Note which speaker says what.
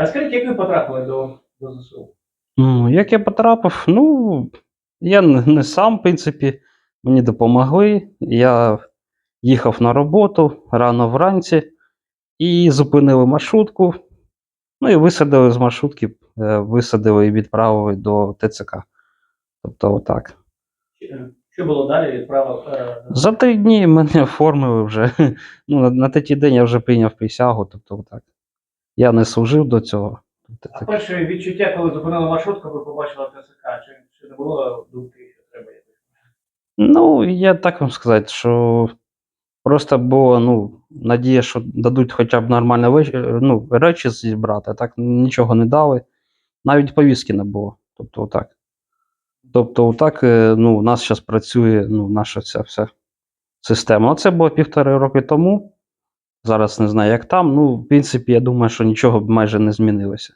Speaker 1: А скажіть, як ви потрапили до, до ЗСУ?
Speaker 2: Ну, як я потрапив? Ну, я не, сам, в принципі, мені допомогли. Я їхав на роботу рано вранці і зупинили маршрутку. Ну і висадили з маршрутки, е, висадили і відправили до ТЦК. Тобто, отак.
Speaker 1: Що було далі? Відправив. Е,
Speaker 2: За три дні мене оформили вже. Ну, на, на третій день я вже прийняв присягу. Тобто, отак. Я не служив до цього. Тобто,
Speaker 1: а перше відчуття, коли зупинили маршрутку, ви побачили ТСК, чи, чи не було думки, що треба якось?
Speaker 2: Ну, я так вам сказати, що просто було ну, надія, що дадуть хоча б нормальні ну, речі зібрати, а так нічого не дали. Навіть повістки не було. Тобто, отак. Тобто, отак, е, ну, у нас зараз працює ну, наша ця вся система. Оце було півтори роки тому. Зараз не знаю, як там. Ну, в принципі, я думаю, що нічого б майже не змінилося.